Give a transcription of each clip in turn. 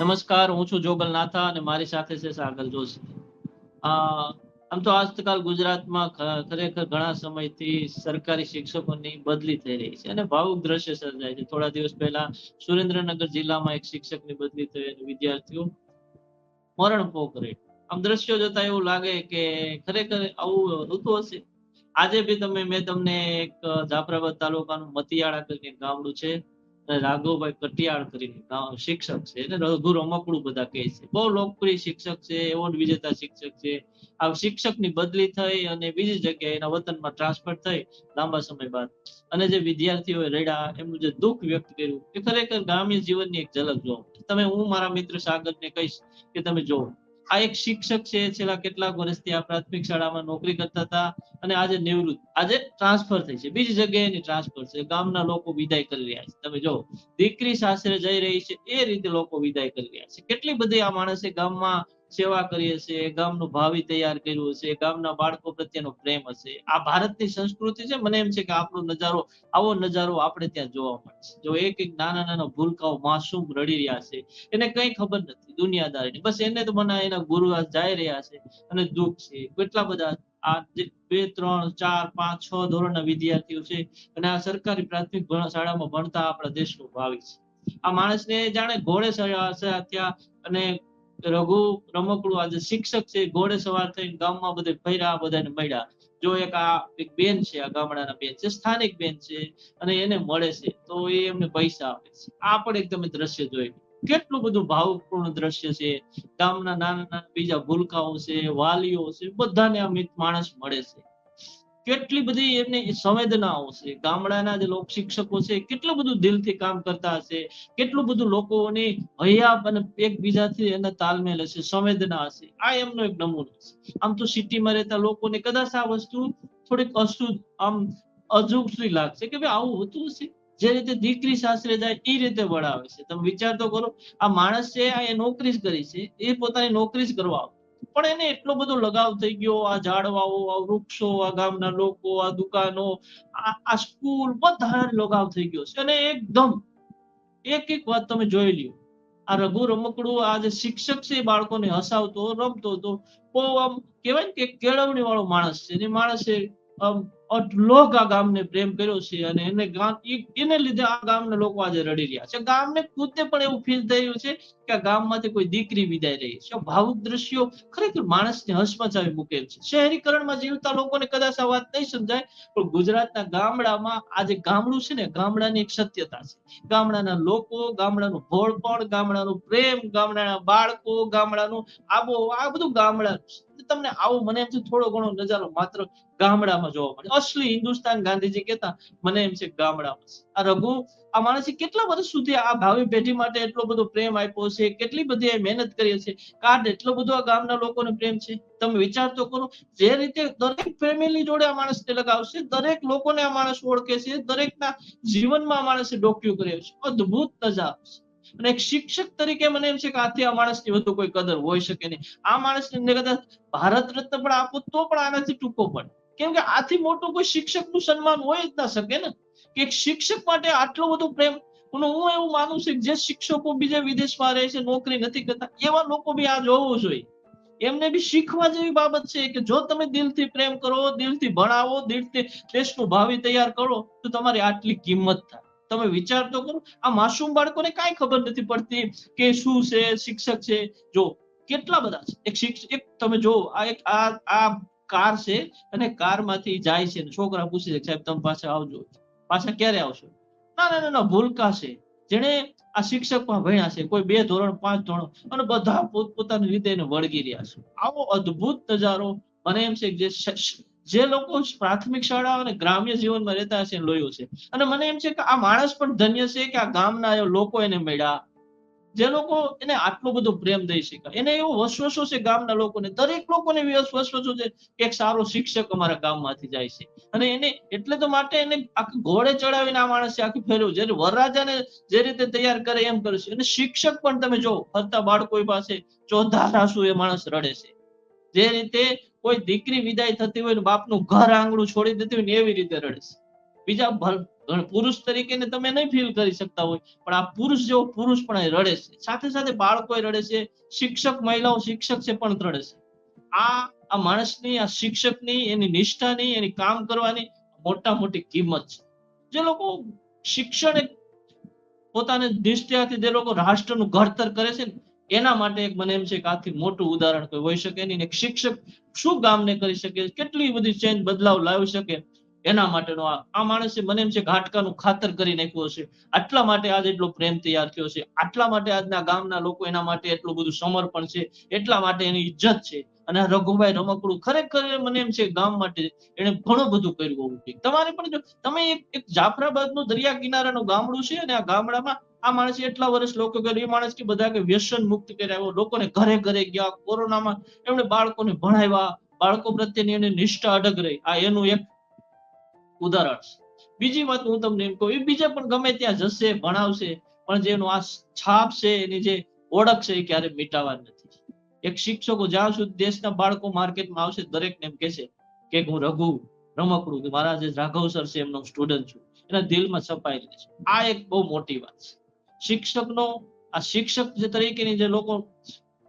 નમસ્કાર હું છું જોગલ નાથા અને મારી સાથે છે સાગર જોશી. આમ તો આજકાલ ગુજરાતમાં ખરેખર ઘણા સમયથી સરકારી શિક્ષકોની બદલી થઈ રહી છે અને ભાવુક દ્રશ્ય સર્જાય છે. થોડા દિવસ પહેલા સુરેન્દ્રનગર જિલ્લામાં એક શિક્ષકની બદલી થઈ અને વિદ્યાર્થીઓ મરણ પોકરે આમ દ્રશ્યો જોતા એવું લાગે કે ખરેખર આવું હોતું હશે? આજે બી તમે, મેં તમને એક જાફરાબાદ તાલુકાનું મતિયાળા કરીને ગામડું છે. રાઘવભાઈ કટિયાળ કરીને શિક્ષક છે. એને રઘુ રમકડું બધા કહે છે. બહુ લોકપ્રિય શિક્ષક છે, એવોર્ડ વિજેતા શિક્ષક છે. આ શિક્ષકની બદલી થઈ અને બીજી જગ્યાએ એના વતનમાં ટ્રાન્સફર થઈ લાંબા સમય બાદ. અને જે વિદ્યાર્થીઓએ રડ્યા, એમનું જે દુઃખ વ્યક્ત કર્યું, એ ખરેખર ગ્રામ્ય જીવનની એક ઝલક જોવો તમે હું મારા મિત્ર સાગરને કહીશ કે તમે જોવો. આ એક શિક્ષક છે, છેલ્લા કેટલાક વર્ષથી આ પ્રાથમિક શાળામાં નોકરી કરતા હતા અને આજે નિવૃત્ત, આજે ટ્રાન્સફર થઈ છે. બીજી જગ્યાએ એની ટ્રાન્સફર છે. ગામના લોકો વિદાય કરી રહ્યા છે. તમે જો દીકરી સાસરે જઈ રહી છે, એ રીતે લોકો વિદાય કરી રહ્યા છે. કેટલી બધી આ માણસે ગામમાં સેવા કરીએ હશે ગામનું ભાવિ તૈયાર કર્યું હશે ગામના બાળકો પ્રત્યેનો પ્રેમ હશે. આ ભારતની સંસ્કૃતિ છે, મને એમ છે કે આપણો નજારો, આવો નજારો આપણે ત્યાં જોવા મળે છે જો એક એક નાના નાના ભૂલકાઓ માસૂમ રડી રહ્યા છે, એને કઈ ખબર નથી, દુનિયાદારીની. બસ એને તો મને એના ગુરુ જાય રહ્યા છે અને દુઃખ છે. કેટલા બધા આ બે, ત્રણ, ચાર, પાંચ, છ ધોરણના વિદ્યાર્થીઓ છે અને આ સરકારી પ્રાથમિક શાળામાં ભણતા આપણા દેશનું ભાવિ છે. આ માણસને જાણે ઘોડે થયા અને રઘુ રમકડું આજે શિક્ષક છે, ઘોડે સવાર થઈને ગામમાં બધે ફર્યા બધાને મળ્યા. જો એક આ એક બેન છે, આ ગામડાના બેન છે, સ્થાનિક બેન છે અને એને મળે છે, તો એ એમને પૈસા આપે છે. આ પણ એક તમે દ્રશ્ય જોયું કેટલું બધું ભાવપૂર્ણ દ્રશ્ય છે. ગામના નાના નાના બીજા ભૂલકાઓ છે, વાલીઓ છે, બધાને આ મિત માણસ મળે છે. કેટલી બધી એમને સંવેદનાઓ છે? ગામડાના જે લોક શિક્ષકો છે, કેટલું બધું દિલથી કામ કરતા હશે? કેટલું બધું લોકોની હૈયા અને એકબીજાથી એના તાલમેલ હશે, સંવેદના હશે? આ એમનો એક નમૂનો છે. આમ તો સિટીમાં રહેતા લોકોને કદાચ આ વસ્તુ થોડીક અશુદ્ધ, આમ અજુગતી લાગશે કે ભાઈ આવું હોતું હશે? જે રીતે દીકરી સાસરે જાય એ રીતે વળાવે છે. તમે વિચાર તો કરો, આ માણસ છે આ એ નોકરી જ કરી છે, એ પોતાની નોકરી જ કરવા. પણ એને એટલો બધો લગાવ થઈ ગયો. આ ઝાડવાઓ, આ વૃક્ષો, આ ગામના લોકો, આ દુકાનો, આ સ્કૂલ બધા લગાવ થઈ ગયો છે. અને એકદમ, એક એક વાત તમે જોઈ લ્યો. આ રઘુ રમકડું આ જે શિક્ષક છે એ બાળકોને હસાવતો, રમતો હતો બહુ આમ કહેવાય ને કે કેળવણી વાળો માણસ છે. એ માણસે અઢળક આ ગામને પ્રેમ કર્યો છે અને એને ગામ એને લીધે આ ગામના લોકો આજે રડી રહ્યા છે. ગામને ખુદને પણ એવું ફીલ થઈ છે કે ગામમાંથી કોઈ દીકરી વિદાય રહી છે. ભાવુક દ્રશ્યો ખરેખર માણસને હસમચાવી મૂકે છે. શહેરીકરણમાં જીવતા લોકોને કદાચ આ વાત નહીં સમજાય, પણ ગુજરાતના ગામડામાં આ જે ગામડું છે ને, ગામડાની એક સત્યતા છે. ગામડાના લોકો, ગામડાનું ભોળપણ, ગામડાનું પ્રેમ, ગામડાના બાળકો, ગામડાનું આબો આ બધું ગામડાનું છે. તમને આવું મને એમ છે થોડો ઘણો નજારો માત્ર ગામડામાં જોવા મળે. અસલી હિન્દુસ્તાન ગાંધીજી કહેતા, મને એમ છે ગામડામાં આ રઘુ, આ માણસે કેટલા વર્ષ સુધી આ ભાવિ પેઢી માટે એટલો બધો પ્રેમ આપ્યો છે? કેટલી બધી મહેનત કરી છે? કાર્ડ એટલો બધો આ ગામના લોકોને પ્રેમ છે? તમે વિચાર તો કરો, જે રીતે દરેક ફેમિલી જોડે આ માણસને લગાવશે દરેક લોકોને આ માણસ ઓળખે છે, દરેકના જીવનમાં આ માણસે ડોક્યુ કર્યો છે. અદ્ભુત નજારો છે. અને એક શિક્ષક તરીકે મને એમ છે કે આથી આ માણસની વધુ કોઈ કદર હોઈ શકે નહીં. આ માણસને કદાચ ભારત રત્ન પણ આપો તો પણ આનાથી ટૂંકો પડે. કેમ કે આથી મોટું કોઈ શિક્ષકનું સન્માન હોય જ ના શકે ને. કે એક શિક્ષક માટે આટલો બધો પ્રેમ હું એવું માનું છું જે શિક્ષકો બીજા વિદેશમાં રહે છે, નોકરી નથી કરતા, એવા લોકો બી આ જોવું જોઈએ. એમને બી શીખવા જેવી બાબત છે કે જો તમે દિલથી પ્રેમ કરો, દિલથી ભણાવો, દિલથી દેશનું ભાવિ તૈયાર કરો, તો તમારી આટલી કિંમત થાય. તમે વિચાર તો કરો, આ માસૂમ બાળકોને કાંઈ ખબર નથી પડતી કે શું છે, શિક્ષક છે. જો, કેટલા બધા છે. એક શિક્ષક એક તમે જો, આ એક, આ આ કાર છે અને કારમાંથી જાય છે છોકરા પૂછી છે સાહેબ, તમે પાછા આવજો. પાછા ક્યારે આવશો? ના ના ના ભૂલકા છે. જેને આ શિક્ષક પણ ભણ્યા છે, કોઈ બે ધોરણ, પાંચ ધોરણ, અને બધા પોતપોતાની રીતે એને વળગી રહ્યા છે. આવો અદ્ભુત નજારો. મને એમ છે કે જે જે લોકો પ્રાથમિક શાળા અને ગ્રામ્ય જીવનમાં રહેતા હશે એને છે. અને મને એમ છે કે આ માણસ પણ ધન્ય છે કે આ ગામના લોકો એને મળ્યા જે લોકો એને આટલો બધો પ્રેમ દઈ શકે. એને એવો વસવસો છે ગામના લોકોને. દરેક લોકોને વસવસો છે કે એક સારો શિક્ષક અમારા ગામમાંથી જાય છે. અને એને એટલે તો માટે એને આખી ઘોડે ચડાવીને આ માણસે આખી ફેરવ્યું. જ્યારે વરરાજાને જે રીતે તૈયાર કરે એમ કરે છે. અને શિક્ષક પણ તમે જો ફરતા બાળકો પાસે ચોધા રાસુ એ માણસ રડે છે. જે રીતે કોઈ દીકરી વિદાય થતી હોય ને બાપનું ઘર આંગણું છોડી દેતી હોય ને એવી રીતે રડે છે. બીજા પુરુષ તરીકે ને તમે નહીં ફીલ કરી શકતા હોય, પણ આ પુરુષ જેવો પુરુષ પણ રડે છે. સાથે સાથે બાળકો રડે છે, શિક્ષક મહિલાઓ શિક્ષક છે પણ રડે છે. આ આ માણસની, આ શિક્ષકની, એની નિષ્ઠાની, એની કામ કરવાની મોટા મોટી કિંમત છે. જે લોકો શિક્ષણ પોતાને નિષ્ઠાથી જે લોકો રાષ્ટ્રનું ઘડતર કરે છે ને એના માટે એક મને એમ છે કે આથી મોટું ઉદાહરણ કોઈ હોઈ શકે નહીં. એક શિક્ષક શું ગામને કરી શકે? કેટલી બધી ચેન્જ બદલાવ લાવી શકે? એના માટેનો આ માણસે મને એમ છે ઘાટકાનું ખાતર કરી નાખ્યું હશે. આટલા માટે આજ એટલો પ્રેમ તૈયાર થયો છે. આટલા માટે આજના ગામના લોકો એના માટે એટલું બધું સમર્પણ છે. એટલા માટે એની ઇજ્જત છે. અને આ રઘુભાઈ રમકડું ખરેખર મને એમ છે ગામ માટે એને ઘણું બધું કર્યું હોવું જોઈએ. તમારે પણ જો, તમે એક જાફરાબાદનું દરિયા કિનારાનું ગામડું છે અને આ ગામડામાં આ માણસે એટલા વર્ષ લોકો કર્યું, એ માણસ કે બધા કે વ્યસન મુક્ત કર્યા લોકોને ઘરે ઘરે ગયા, કોરોનામાં એમણે બાળકોને ભણાવ્યા, બાળકો પ્રત્યેની એની નિષ્ઠા અડગ રહી. આ એનું એક ઉદાહરણ બીજી વાત હું તમને એમ કહું, એ બીજા પણ ગમે ત્યાં જશે, ભણાવશે, પણ જેનું આ છાપ છે, એની જે ઓળખ છે, એ ક્યારે મિટાવા નથી. એક શિક્ષકો જ્યાં સુધી દેશના બાળકો માર્કેટમાં આવશે, દરેકને એમ કહેશે કે હું રઘુ રમકડું કે મારા જે રાઘવ સર છે, એમનો સ્ટુડન્ટ છું. એના દિલમાં છપાઈ છે. આ એક બહુ મોટી વાત છે. શિક્ષકનો, આ શિક્ષક જે તરીકેની જે લોકો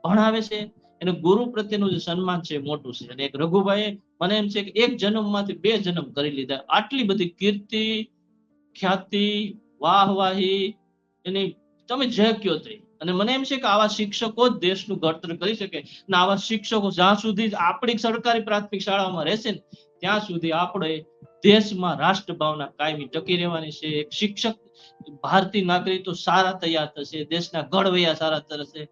ભણાવે છે, એને ગુરુ પ્રત્યેનું જે સન્માન છે મોટું છે. અને એક રઘુભાઈએ મને એમ છે કે એક જન્મમાંથી બે જન્મ કરી લીધા. આટલી બધી કીર્તિ, ખ્યાતિ, વાહવાહી, એની તમે જે કયો તે અને મને એમ છે કે આવા શિક્ષકો જ દેશનું ઘડતર કરી શકે અને આવા શિક્ષકો જ્યાં સુધી આપણી સરકારી પ્રાથમિક શાળામાં રહેશે ને, ત્યાં સુધી આપણે દેશમાં રાષ્ટ્ર ભાવના કાયમી ટકી રહેવાની છે. એક શિક્ષક, ભારતીય નાગરિક તો સારા તૈયાર થશે, દેશના ઘડવૈયા સારા થશે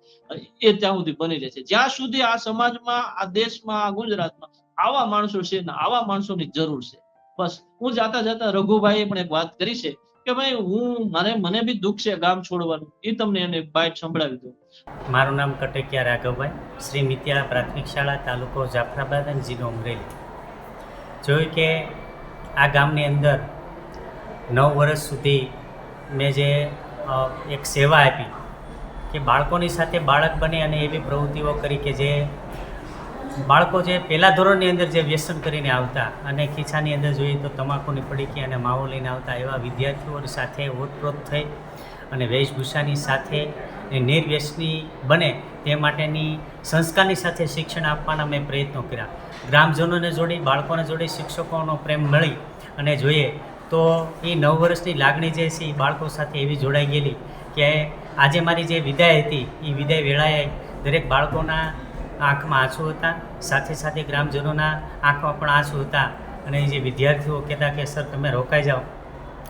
એ ત્યાં સુધી બની રહેશે. જ્યાં સુધી આ સમાજમાં, આ દેશમાં, આ ગુજરાતમાં આવા માણસો છે ને, આવા માણસોની જરૂર છે. બસ, હું જાતા જાતા રઘુભાઈએ પણ એક વાત કરી છે. કે ભાઈ હું, મારે, મને બી દુઃખ છે ગામ છોડવાનું. એ તમને એને બાઇટ સંભળાવી દઉં. મારું નામ કટકિયા રાઘવભાઈ, શ્રી મિત્યા પ્રાથમિક શાળા, તાલુકો જાફરાબાદ અને જિલ્લો અમરેલી. જોયું કે આ ગામની અંદર નવ વર્ષ સુધી મેં જે એક સેવા આપી કે બાળકોની સાથે બાળક બને અને એવી પ્રવૃત્તિઓ કરી કે જે બાળકો જે પહેલા ધોરણની અંદર જે વ્યસન કરીને આવતા અને ખીચાની અંદર જોઈએ તો તમાકુની પડીકી અને માવો લઈને આવતા એવા વિદ્યાર્થીઓ સાથે ઓતપ્રોત થઈ અને વેશભૂષાની સાથે નિર્વ્યસની બને તે માટેની સંસ્કારની સાથે શિક્ષણ આપવાના મેં પ્રયત્નો કર્યા. ગ્રામજનોને જોડી, બાળકોને જોડી શિક્ષકોનો પ્રેમ મળી અને જોઈએ તો એ નવ વર્ષની લાગણી જે છે એ બાળકો સાથે એવી જોડાઈ ગયેલી કે આજે મારી જે વિદાય હતી, એ વિદાય વેળાએ દરેક બાળકોના આંખમાં આંસુ હતા. સાથે સાથે ગ્રામજનોના આંખમાં પણ આંસુ હતા. અને જે વિદ્યાર્થીઓ કહેતા કે, સર, તમે રોકાઈ જાઓ.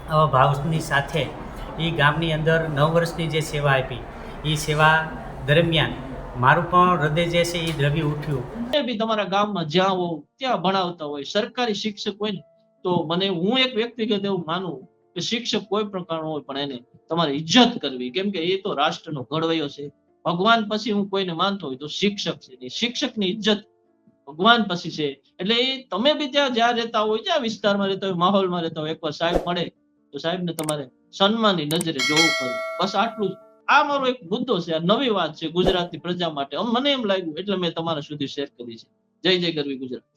આવા ભાવની સાથે એ ગામની અંદર નવ વર્ષની જે સેવા આપી, એ સેવા દરમિયાન મારું પણ હૃદય જે છે એ દ્રવી ઉઠ્યું. બી તમારા ગામમાં જ્યાં હો ત્યાં ભણાવતા હોય, સરકારી શિક્ષક હોય ને, તો મને હું એક વ્યક્તિગત એવું માનું કે શિક્ષક કોઈ પ્રકારનો હોય પણ એને તમારે ઇજ્જત કરવી. કેમ કે એ તો રાષ્ટ્રનો ઘડવૈયો છે. ભગવાન પછી હું કોઈને માનતો હોય તો શિક્ષક છે શિક્ષકની ઇજ્જત ભગવાન પછી છે. એટલે એ તમે બી ત્યાં જ્યાં રહેતા હોય, જ્યાં વિસ્તારમાં રહેતા હોય, માહોલમાં રહેતા હોય, એકવાર સાહેબ મળે તો સાહેબને તમારે સન્માનની નજરે જોવું પડે. બસ આટલું જ. આ મારો એક મુદ્દો છે, આ નવી વાત છે ગુજરાતની પ્રજા માટે. મને એમ લાગ્યું, એટલે મેં તમારા સુધી શેર કરી છે. જય જય ગરવી ગુજરાત.